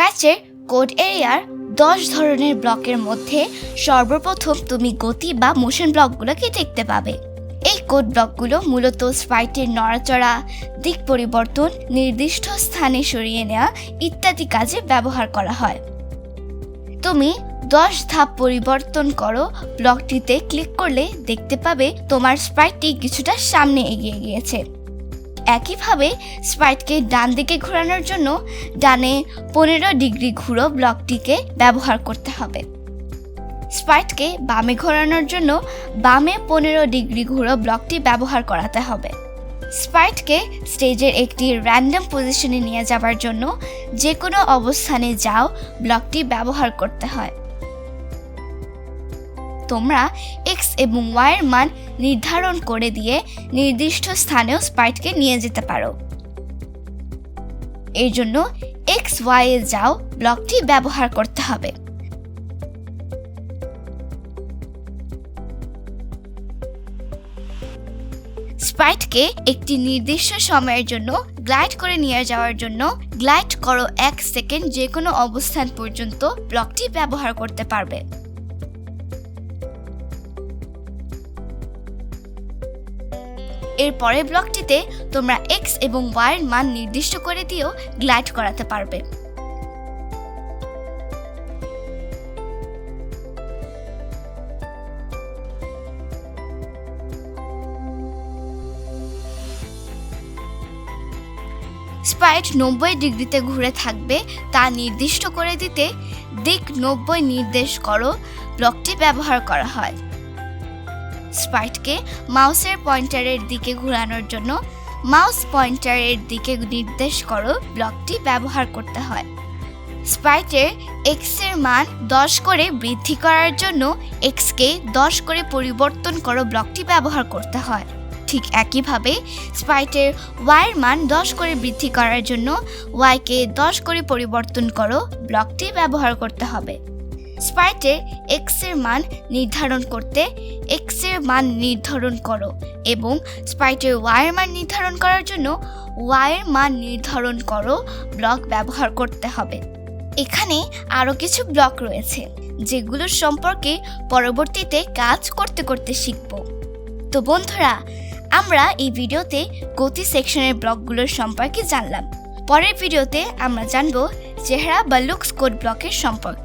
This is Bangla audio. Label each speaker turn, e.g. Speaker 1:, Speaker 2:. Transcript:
Speaker 1: স্ক্র্যাচের কোড এরিয়ার দশ ধরনের ব্লকের মধ্যে সর্বপ্রথম তুমি গতি বা মোশন ব্লকগুলোকে দেখতে পাবে। এই কোড ব্লকগুলো মূলত স্প্রাইটের নড়াচড়া, দিক পরিবর্তন, নির্দিষ্ট স্থানে সরিয়ে নেওয়া ইত্যাদি কাজে ব্যবহার করা হয়। তুমি দশ ধাপ পরিবর্তন করো ব্লকটিতে ক্লিক করলে দেখতে পাবে তোমার স্প্রাইটটি কিছুটা সামনে এগিয়ে গিয়েছে। একইভাবে স্প্রাইটকে ডান দিকে ঘোরানোর জন্য ডানে পনেরো ডিগ্রি ঘুরো ব্লকটিকে ব্যবহার করতে হবে। স্প্রাইটকে বামে ঘোরানোর জন্য বামে পনেরো ডিগ্রি ঘুরো ব্লকটি ব্যবহার করাতে হবে। স্প্রাইটকে স্টেজের একটি র্যান্ডম পজিশনে নিয়ে যাবার জন্য যে কোনো অবস্থানে যাও ব্লকটি ব্যবহার করতে হয়। তোমরা এবং ওয়াইয়ের মান নির্ধারণ করে দিয়ে নির্দিষ্ট স্থানেও স্প্রাইটকে নিয়ে যেতে পারো। এর জন্য এক্স ওয়াই এ যাও ব্লকটি ব্যবহার করতে হবে। স্প্রাইটকে একটি নির্দিষ্ট সময়ের জন্য গ্লাইড করে নিয়ে যাওয়ার জন্য গ্লাইড করো এক সেকেন্ড যে কোনো অবস্থান পর্যন্ত ব্লকটি ব্যবহার করতে পারবে। এর পরের ব্লকটিতে তোমরা এক্স এবং ওয়াইয়ের মান নির্দিষ্ট করে দিয়েও গ্লাইড করাতে পারবে। স্প্রাইট নব্বই ডিগ্রিতে ঘুরে থাকবে, তা নির্দিষ্ট করে দিতে দিক নব্বই নির্দেশ করো, ব্লকটি ব্যবহার করা হয়। স্প্রাইটকে মাউসের পয়েন্টারের দিকে ঘোরানোর জন্য মাউস পয়েন্টারের দিকে নির্দেশ করো ব্লকটি ব্যবহার করতে হয়। স্প্রাইটের এক্সের মান দশ করে বৃদ্ধি করার জন্য এক্সকে দশ করে পরিবর্তন করো ব্লকটি ব্যবহার করতে হয়। ঠিক একইভাবে স্প্রাইটের ওয়াইয়ের মান দশ করে বৃদ্ধি করার জন্য ওয়াইকে দশ করে পরিবর্তন করো ব্লকটি ব্যবহার করতে হবে। স্প্রাইটের এক্সের মান নির্ধারণ করতে এক্সের মান নির্ধারণ করো এবং স্প্রাইটের ওয়াইয়ের মান নির্ধারণ করার জন্য ওয়াইয়ের মান নির্ধারণ করো ব্লক ব্যবহার করতে হবে। এখানে আরও কিছু ব্লক রয়েছে যেগুলোর সম্পর্কে পরবর্তীতে কাজ করতে করতে শিখব। তো বন্ধুরা, আমরা এই ভিডিওতে গতি সেকশনের ব্লকগুলোর সম্পর্কে জানলাম। পরের ভিডিওতে আমরা জানব চেহারা বা লুকস কোড ব্লকের সম্পর্কে।